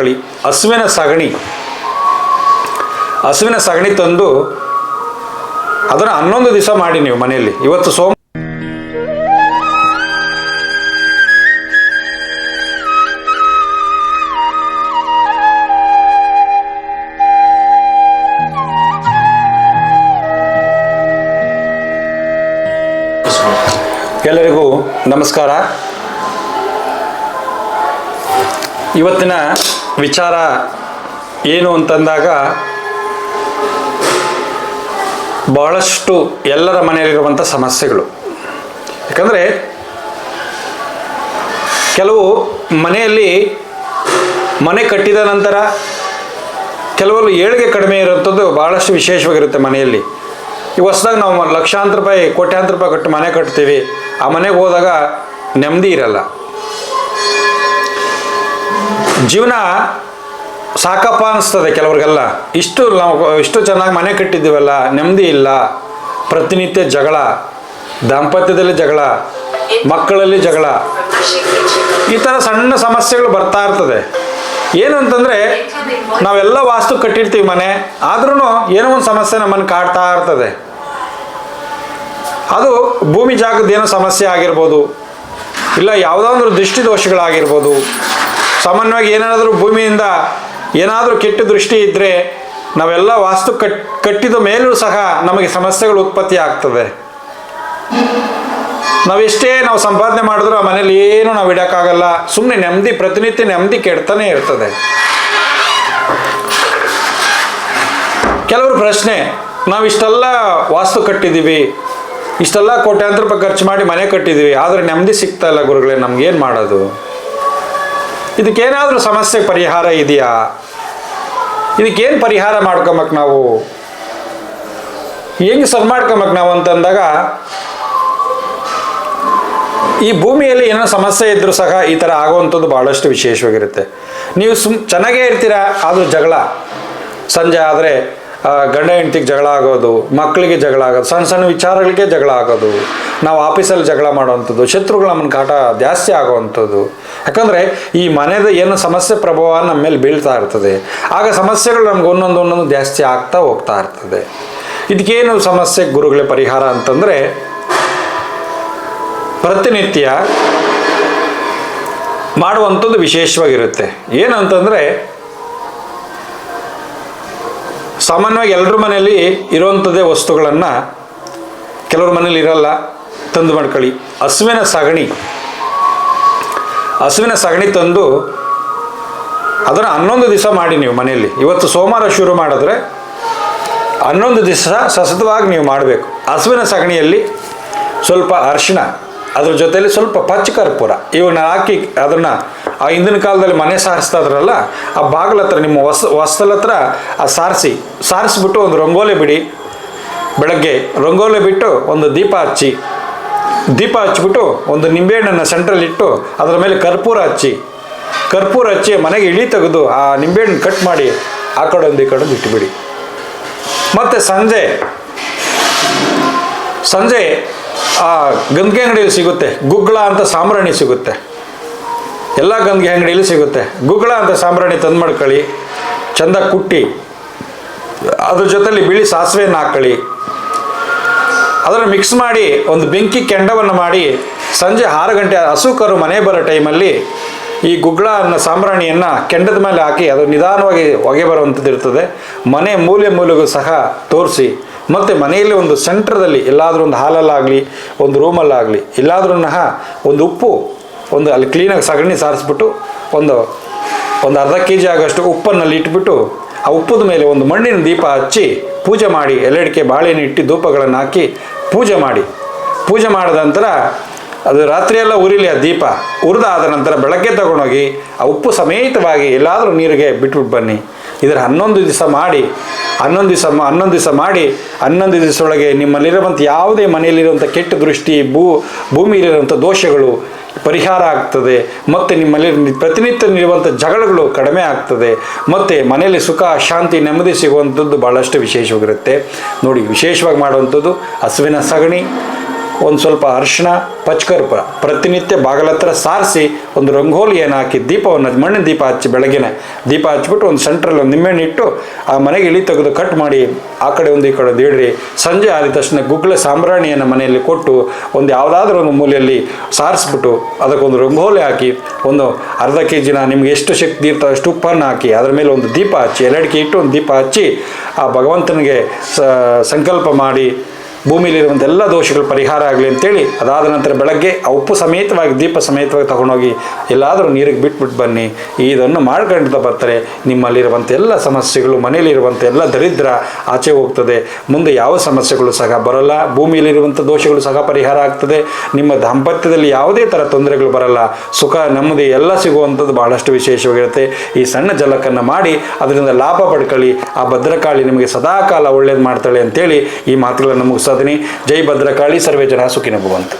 ಮಾಡ್ಕೊಳ್ಳಿ ಹಸುವಿನ ಸಗಣಿ. ಹಸುವಿನ ಸಗಣಿ ತಂದು ಅದನ್ನು ಹನ್ನೊಂದು ದಿವಸ ಮಾಡಿ ನೀವು ಮನೆಯಲ್ಲಿ. ಇವತ್ತು ಸೋಮ ಎಲ್ಲರಿಗೂ ನಮಸ್ಕಾರ. ಇವತ್ತಿನ ವಿಚಾರ ಏನು ಅಂತಂದಾಗ ಬಹಳಷ್ಟು ಎಲ್ಲರ ಮನೆಯಲ್ಲಿರುವಂಥ ಸಮಸ್ಯೆಗಳು. ಯಾಕಂದರೆ ಕೆಲವು ಮನೆಯಲ್ಲಿ ಮನೆ ಕಟ್ಟಿದ ನಂತರ ಕೆಲವರು ಏಳಿಗೆ ಕಡಿಮೆ ಇರುವಂಥದ್ದು ಭಾಳಷ್ಟು ವಿಶೇಷವಾಗಿರುತ್ತೆ ಮನೆಯಲ್ಲಿ. ಈ ಹೊಸ್ದಾಗಿ ನಾವು ಲಕ್ಷಾಂತರ ರೂಪಾಯಿ, ಕೋಟ್ಯಾಂತರ ರೂಪಾಯಿ ಕಟ್ಟು ಮನೆ ಕಟ್ತೀವಿ. ಆ ಮನೆಗೆ ಹೋದಾಗ ನೆಮ್ಮದಿ ಇರಲ್ಲ. ಜೀವನ ಸಾಕಪ್ಪ ಅನಿಸ್ತದೆ ಕೆಲವ್ರಿಗೆಲ್ಲ. ಇಷ್ಟು ನಾವು ಇಷ್ಟು ಚೆನ್ನಾಗಿ ಮನೆ ಕಟ್ಟಿದ್ದೀವಲ್ಲ, ನೆಮ್ಮದಿ ಇಲ್ಲ, ಪ್ರತಿನಿತ್ಯ ಜಗಳ, ದಾಂಪತ್ಯದಲ್ಲಿ ಜಗಳ, ಮಕ್ಕಳಲ್ಲಿ ಜಗಳ, ಈ ಥರ ಸಣ್ಣ ಸಮಸ್ಯೆಗಳು ಬರ್ತಾ ಇರ್ತದೆ. ಏನಂತಂದರೆ, ನಾವೆಲ್ಲ ವಾಸ್ತು ಕಟ್ಟಿರ್ತೀವಿ ಮನೆ ಆದ್ರೂ ಏನೋ ಒಂದು ಸಮಸ್ಯೆ ನಮ್ಮನ್ನು ಕಾಡ್ತಾ ಇರ್ತದೆ. ಅದು ಭೂಮಿ ಜಾಗದ ಏನೋ ಸಮಸ್ಯೆ ಆಗಿರ್ಬೋದು, ಇಲ್ಲ ಯಾವುದಾದ್ರೂ ದೃಷ್ಟಿದೋಷಗಳಾಗಿರ್ಬೋದು ದೃಷ್ಟಿ ದೋಷಗಳಾಗಿರ್ಬೋದು ಸಾಮಾನ್ಯವಾಗಿ ಏನಾದರೂ ಭೂಮಿಯಿಂದ ಏನಾದರೂ ಕೆಟ್ಟ ದೃಷ್ಟಿ ಇದ್ದರೆ ನಾವೆಲ್ಲ ವಾಸ್ತು ಕಟ್, ಕಟ್ಟಿದ ಮೇಲೂ ಸಹ ನಮಗೆ ಸಮಸ್ಯೆಗಳು ಉತ್ಪತ್ತಿ ಆಗ್ತದೆ. ನಾವೆಷ್ಟೇ ನಾವು ಸಂಪಾದನೆ ಮಾಡಿದ್ರು ಆ ಮನೇಲಿ ಏನು ನಾವು ಇಡೋಕ್ಕಾಗಲ್ಲ. ಸುಮ್ಮನೆ ನೆಮ್ಮದಿ, ಪ್ರತಿನಿತ್ಯ ನೆಮ್ಮದಿ ಕೆಡ್ತಾನೆ ಇರ್ತದೆ. ಕೆಲವರು ಪ್ರಶ್ನೆ, ನಾವು ಇಷ್ಟೆಲ್ಲ ವಾಸ್ತು ಕಟ್ಟಿದ್ದೀವಿ, ಇಷ್ಟೆಲ್ಲ ಕೋಟ್ಯಾಂತರ ರೂಪಾಯಿ ಖರ್ಚು ಮಾಡಿ ಮನೆ ಕಟ್ಟಿದ್ದೀವಿ, ಆದರೆ ನೆಮ್ಮದಿ ಸಿಗ್ತಾ ಇಲ್ಲ ಗುರುಗಳೇ, ನಮ್ಗೇನು ಮಾಡೋದು? ಇದಕ್ಕೇನಾದರೂ ಸಮಸ್ಯೆ, ಪರಿಹಾರ ಇದೆಯಾ? ಇದಕ್ಕೇನು ಪರಿಹಾರ ಮಾಡ್ಕೊಂಬಕ್ ನಾವು? ಹೆಂಗೆ ಸರ್ ಮಾಡ್ಕೊಂಬಕ್ ನಾವು ಅಂತಂದಾಗ, ಈ ಭೂಮಿಯಲ್ಲಿ ಏನೋ ಸಮಸ್ಯೆ ಇದ್ರೂ ಸಹ ಈ ಥರ ಆಗುವಂಥದ್ದು ಭಾಳಷ್ಟು ವಿಶೇಷವಾಗಿರುತ್ತೆ. ನೀವು ಸುಮ್ ಚೆನ್ನಾಗೇ ಇರ್ತೀರಾ? ಆದರೂ ಜಗಳ. ಸಂಜೆ ಆದರೆ ಗಂಡ ಹೆಂಡತಿಗೆ ಜಗಳ ಆಗೋದು ಮಕ್ಕಳಿಗೆ ಜಗಳ ಆಗೋದು, ಸಣ್ಣ ಸಣ್ಣ ವಿಚಾರಗಳಿಗೆ ಜಗಳ ಆಗೋದು, ನಾವು ಆಫೀಸಲ್ಲಿ ಜಗಳ ಮಾಡುವಂಥದ್ದು, ಶತ್ರುಗಳು ನಮ್ಮನ್ನು ಕಾಟ ಜಾಸ್ತಿ ಆಗೋವಂಥದ್ದು. ಯಾಕಂದರೆ ಈ ಮನೆದ ಏನು ಸಮಸ್ಯೆ ಪ್ರಭಾವ ನಮ್ಮ ಮೇಲೆ ಬೀಳ್ತಾ ಇರ್ತದೆ. ಆಗ ಸಮಸ್ಯೆಗಳು ನಮ್ಗೆ ಒಂದೊಂದು ಒಂದೊಂದು ಜಾಸ್ತಿ ಆಗ್ತಾ ಹೋಗ್ತಾ ಇರ್ತದೆ. ಇದಕ್ಕೇನು ಸಮಸ್ಯೆ ಗುರುಗಳೇ ಪರಿಹಾರ ಅಂತಂದರೆ, ಪ್ರತಿನಿತ್ಯ ಮಾಡುವಂಥದ್ದು ವಿಶೇಷವಾಗಿರುತ್ತೆ. ಏನಂತಂದರೆ ಸಾಮಾನ್ಯವಾಗಿ ಎಲ್ಲರ ಮನೆಯಲ್ಲಿ ಇರುವಂಥದ್ದೇ ವಸ್ತುಗಳನ್ನು ಕೆಲವ್ರ ಮನೇಲಿ ಇರಲ್ಲ, ತಂದು ಮಾಡ್ಕೊಳ್ಳಿ. ಹಸುವಿನ ಸಗಣಿ. ಹಸುವಿನ ಸಗಣಿ ತಂದು ಅದನ್ನು ಹನ್ನೊಂದು ದಿವಸ ಮಾಡಿ ನೀವು ಮನೆಯಲ್ಲಿ. ಇವತ್ತು ಸೋಮವಾರ ಶುರು ಮಾಡಿದ್ರೆ ಹನ್ನೊಂದು ದಿವಸ ಸತತವಾಗಿ ನೀವು ಮಾಡಬೇಕು. ಹಸುವಿನ ಸಗಣಿಯಲ್ಲಿ ಸ್ವಲ್ಪ ಅರಿಶಿಣ ಅದ್ರ ಜೊತೆಯಲ್ಲಿ ಸ್ವಲ್ಪ ಪಚ್ಚ ಕರ್ಪೂರ. ಇವನ್ನ ಹಾಕಿ ಅದನ್ನು ಆ ಹಿಂದಿನ ಕಾಲದಲ್ಲಿ ಮನೆ ಸಾರಿಸ್ತಾ ಇದ್ರಲ್ಲ ಆ ಬಾಗಿಲ ಹತ್ರ ನಿಮ್ಮ ಹೊಸ ವಸ್ತಲ ಹತ್ರ ಆ ಸಾರಿಸಿ, ಸಾರಿಸ್ಬಿಟ್ಟು ಒಂದು ರಂಗೋಲಿ ಬಿಡಿ. ಬೆಳಗ್ಗೆ ರಂಗೋಲಿ ಬಿಟ್ಟು ಒಂದು ದೀಪ ಹಚ್ಚಿ, ದೀಪ ಹಚ್ಚಿಬಿಟ್ಟು ಒಂದು ನಿಂಬೆಹಣ್ಣನ್ನು ಸೆಂಟ್ರಲ್ಲಿ ಇಟ್ಟು ಅದರ ಮೇಲೆ ಕರ್ಪೂರ ಹಚ್ಚಿ ಕರ್ಪೂರ ಹಚ್ಚಿ ಮನೆಗೆ ಇಳಿ ತೆಗೆದು ಆ ನಿಂಬೆಹಣ್ಣು ಕಟ್ ಮಾಡಿ ಆ ಕಡೆ ಒಂದು ಈ ಕಡೆ ಒಂದು ಇಟ್ಟುಬಿಡಿ ಮತ್ತು ಸಂಜೆ ಸಂಜೆ ಆ ಗಂಗೆ ಅಂಗಡಿಯಲ್ಲಿ ಸಿಗುತ್ತೆ. ಗುಗ್ಗಳ ಅಂತ ಸಾಂಬ್ರಾಣಿ ಸಿಗುತ್ತೆ. ಎಲ್ಲ ಗಂಗೆ ಅಂಗಡಿಯಲ್ಲಿ ಸಿಗುತ್ತೆ. ಗುಗ್ಗಳ ಅಂತ ಸಾಂಬ್ರಾಣಿ ತಂದು ಮಾಡ್ಕೊಳ್ಳಿ. ಚಂದ ಕುಟ್ಟಿ. ಅದ್ರ ಜೊತೆಲಿ ಬಿಳಿ ಸಾಸಿವೆಯನ್ನು ಹಾಕ್ಕೊಳ್ಳಿ ಅದನ್ನು ಮಿಕ್ಸ್ ಮಾಡಿ ಒಂದು ಬೆಂಕಿ ಕೆಂಡವನ್ನು ಮಾಡಿ ಸಂಜೆ ಆರು ಗಂಟೆ ಹಸು ಕರು ಮನೆ ಬರೋ ಟೈಮಲ್ಲಿ ಈ ಗುಗ್ಗಳ ಅನ್ನೋ ಸಾಂಬ್ರಾಣಿಯನ್ನು ಕೆಂಡದ ಮೇಲೆ ಹಾಕಿ ಅದು ನಿಧಾನವಾಗಿ ಹೊಗೆ ಬರುವಂಥದ್ದು ಇರ್ತದೆ. ಮನೆ ಮೂಲೆ ಮೂಲೆಗೂ ಸಹ ತೋರಿಸಿ. ಮತ್ತು ಮನೆಯಲ್ಲಿ ಒಂದು ಸೆಂಟ್ರದಲ್ಲಿ ಎಲ್ಲಾದರೂ ಒಂದು ಹಾಲಲ್ಲಾಗಲಿ, ಒಂದು ರೂಮಲ್ಲಾಗಲಿ ಎಲ್ಲಾದ್ರೂ ಒಂದು ಉಪ್ಪು, ಒಂದು ಅಲ್ಲಿ ಕ್ಲೀನಾಗಿ ಸಗಣಿ ಸಾರಿಸ್ಬಿಟ್ಟು ಒಂದು ಒಂದು ಅರ್ಧ ಕೆ ಜಿ ಆಗೋಷ್ಟು ಉಪ್ಪನ್ನಲ್ಲಿ ಇಟ್ಬಿಟ್ಟು ಆ ಉಪ್ಪದ ಮೇಲೆ ಒಂದು ಮಣ್ಣಿನ ದೀಪ ಹಚ್ಚಿ ಪೂಜೆ ಮಾಡಿ, ಎಲ್ಲೆಡಿಕೆ ಬಾಳೆಹಣ್ಣು ಇಟ್ಟು ಧೂಪಗಳನ್ನು ಹಾಕಿ ಪೂಜೆ ಮಾಡಿ. ಪೂಜೆ ಮಾಡಿದ ನಂತರ ಅದು ರಾತ್ರಿಯೆಲ್ಲ ಉರಿಲಿ ಆ ದೀಪ, ಉರಿದಾದ ನಂತರ ಬೆಳಗ್ಗೆ ತಗೊಂಡೋಗಿ ಆ ಉಪ್ಪು ಸಮೇತವಾಗಿ ಎಲ್ಲಾದರೂ ನೀರಿಗೆ ಬಿಟ್ಬಿಟ್ಟು ಬನ್ನಿ. ಇದರ ಹನ್ನೊಂದು ದಿವಸ ಮಾಡಿ, ಹನ್ನೊಂದು ದಿವಸ ಹನ್ನೊಂದು ದಿವಸ ಮಾಡಿ, ಹನ್ನೊಂದು ದಿವಸದೊಳಗೆ ನಿಮ್ಮಲ್ಲಿರುವಂಥ ಯಾವುದೇ ಮನೆಯಲ್ಲಿರುವಂಥ ಕೆಟ್ಟ ದೃಷ್ಟಿ, ಭೂ, ಭೂಮಿಯಲ್ಲಿರುವಂಥ ದೋಷಗಳು ಪರಿಹಾರ ಆಗ್ತದೆ. ಮತ್ತು ನಿಮ್ಮಲ್ಲಿ ಪ್ರತಿನಿತ್ಯ ಇರುವಂಥ ಜಗಳಗಳು ಕಡಿಮೆ ಆಗ್ತದೆ. ಮತ್ತು ಮನೆಯಲ್ಲಿ ಸುಖ, ಶಾಂತಿ, ನೆಮ್ಮದಿ ಸಿಗುವಂಥದ್ದು ಭಾಳಷ್ಟು ವಿಶೇಷವಾಗಿರುತ್ತೆ. ನೋಡಿ, ವಿಶೇಷವಾಗಿ ಮಾಡುವಂಥದ್ದು ಹಸುವಿನ ಸಗಣಿ ಒಂದು ಸ್ವಲ್ಪ ಅರಿಶಿಣ ಪಚ್ಕರ್ಪ, ಪ್ರತಿನಿತ್ಯ ಬಾಗಲತ್ರ ಸಾರಿಸಿ ಒಂದು ರಂಗೋಲಿಯನ್ನು ಹಾಕಿ ದೀಪವನ್ನು, ಮಣ್ಣಿನ ದೀಪ ಹಚ್ಚಿ ಬೆಳಗ್ಗೆನೆ ದೀಪ ಹಚ್ಚಿಬಿಟ್ಟು ಒಂದು ಸೆಂಟ್ರಲ್ಲಿ ಒಂದು ನಿಂಬೆಹಣ್ಣು ಇಟ್ಟು ಆ ಮನೆಗೆ ಇಳಿ ತೆಗೆದು ಕಟ್ ಮಾಡಿ ಆ ಕಡೆ ಒಂದು ಈ ಕಡೆ ಒಂದು ಇಡ್ರಿ. ಸಂಜೆ ಆದ ತಕ್ಷಣ ಗುಗ್ಗಳ ಸಾಂಬ್ರಾಣಿಯನ್ನು ಮನೆಯಲ್ಲಿ ಕೊಟ್ಟು ಒಂದು ಯಾವುದಾದ್ರೂ ಒಂದು ಮೂಲೆಯಲ್ಲಿ ಸಾರಿಸ್ಬಿಟ್ಟು ಅದಕ್ಕೊಂದು ರಂಗೋಲಿ ಹಾಕಿ ಒಂದು ಅರ್ಧ ಕೆ ಜಿನ ನಿಮ್ಗೆ ಎಷ್ಟು ಶಕ್ತಿ ಇರ್ತೋ ಅಷ್ಟು ಉಪ್ಪನ್ನು ಹಾಕಿ ಅದರ ಮೇಲೆ ಒಂದು ದೀಪ ಹಚ್ಚಿ ಎರಡಿಕೆ ಇಟ್ಟು ಒಂದು ದೀಪ ಹಚ್ಚಿ ಆ ಭಗವಂತನಿಗೆ ಸಂಕಲ್ಪ ಮಾಡಿ ಭೂಮಿಲಿರುವಂಥ ಎಲ್ಲ ದೋಷಗಳು ಪರಿಹಾರ ಆಗಲಿ ಅಂತೇಳಿ, ಅದಾದ ನಂತರ ಬೆಳಗ್ಗೆ ಆ ಉಪ್ಪು ಸಮೇತವಾಗಿ, ದೀಪ ಸಮೇತವಾಗಿ ತಗೊಂಡೋಗಿ ಎಲ್ಲಾದರೂ ನೀರಿಗೆ ಬಿಟ್ಬಿಟ್ಟು ಬನ್ನಿ. ಇದನ್ನು ಮಾಡ್ಕೊಂಡು ಬರ್ತಾರೆ ನಿಮ್ಮಲ್ಲಿರುವಂಥ ಎಲ್ಲ ಸಮಸ್ಯೆಗಳು ಮನೆಯಲ್ಲಿರುವಂಥ ಎಲ್ಲ ದರಿದ್ರ ಆಚೆ ಹೋಗ್ತದೆ. ಮುಂದೆ ಯಾವ ಸಮಸ್ಯೆಗಳು ಸಹ ಬರಲ್ಲ, ಭೂಮಿಯಲ್ಲಿರುವಂಥ ದೋಷಗಳು ಸಹ ಪರಿಹಾರ ಆಗ್ತದೆ. ನಿಮ್ಮ ದಾಂಪತ್ಯದಲ್ಲಿ ಯಾವುದೇ ಥರ ತೊಂದರೆಗಳು ಬರಲ್ಲ. ಸುಖ ನೆಮ್ಮದಿ ಎಲ್ಲ ಸಿಗುವಂಥದ್ದು ಬಹಳಷ್ಟು ವಿಶೇಷವಾಗಿರುತ್ತೆ. ಈ ಸಣ್ಣ ಜಲಕನ್ನು ಮಾಡಿ, ಅದರಿಂದ ಲಾಭ ಪಡ್ಕೊಳ್ಳಿ. ಆ ಭದ್ರಕಾಳಿ ನಿಮಗೆ ಸದಾಕಾಲ ಒಳ್ಳೇದು ಮಾಡ್ತಾಳೆ ಅಂತೇಳಿ ಈ ಮಾತುಗಳನ್ನು ಮುಗಿಸೋದಿನಿ ಜೈ ಭದ್ರಕಾಳಿ ಸರ್ವೇ ಜನ ಸುಖಿನ ಭವಂತು